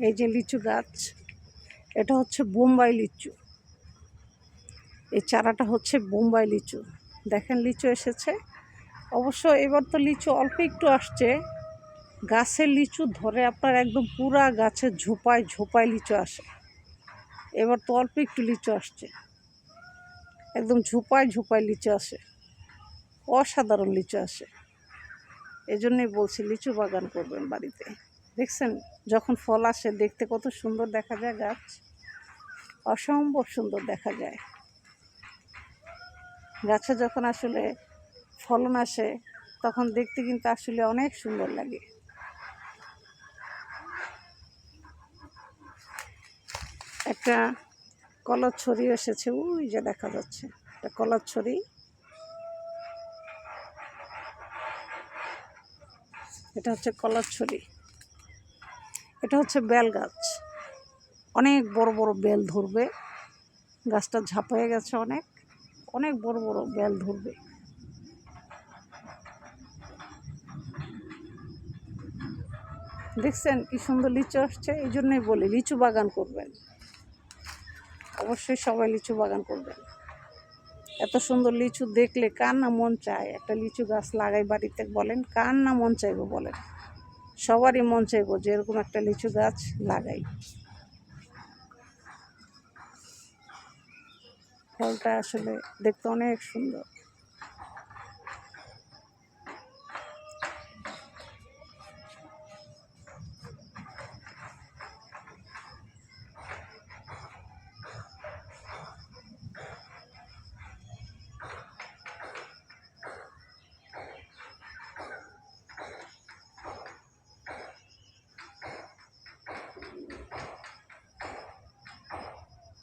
এই যে লিচু গাছ, এটা হচ্ছে বোম্বাই লিচু। এই চারাটা হচ্ছে বোম্বাই লিচু। দেখেন লিচু এসেছে। অবশ্য এবার তো লিচু অল্প একটু আসছে। গাছের লিচু ধরে আপনার একদম পুরা গাছের ঝোপায় ঝোপায় লিচু আসে। এবার তো অল্প একটু লিচু আসছে। একদম ঝোপায় ঝোপায় লিচু আসে। অসাধারণ লিচু আসে। এই জন্যই বলছি লিচু বাগান করবেন বাড়িতে। দেখছেন? যখন ফল আসে, দেখতে কত সুন্দর দেখা যায় গাছ। অসম্ভব সুন্দর দেখা যায়। গাছে যখন আসলে ফলন আসে, তখন দেখতে কিন্তু আসলে অনেক সুন্দর লাগে। একটা কলার ছড়ি এসেছে, ওই যে দেখা যাচ্ছে। একটা কলার ছড়ি। এটা হচ্ছে কলার ছড়ি। এটা হচ্ছে বেল গাছ। অনেক বড় বড় বেল ধরবে। গাছটা ঝাঁপায়ে গেছে অনেক। অনেক বড় বড় বেল ধরবে। দেখছেন কি সুন্দর লিচু আসছে? এই জন্যই বলি, লিচু বাগান করবেন। অবশ্যই সবাই লিচু বাগান করবেন। এত সুন্দর লিচু দেখলে কার না মন চায়? একটা লিচু গাছ লাগাই বাড়িতে বলেন, কার না মন চাইব বলেন? সবারই মন চাইব যে এরকম একটা লিচু গাছ লাগাই। ফলটা আসলে দেখতে অনেক সুন্দর।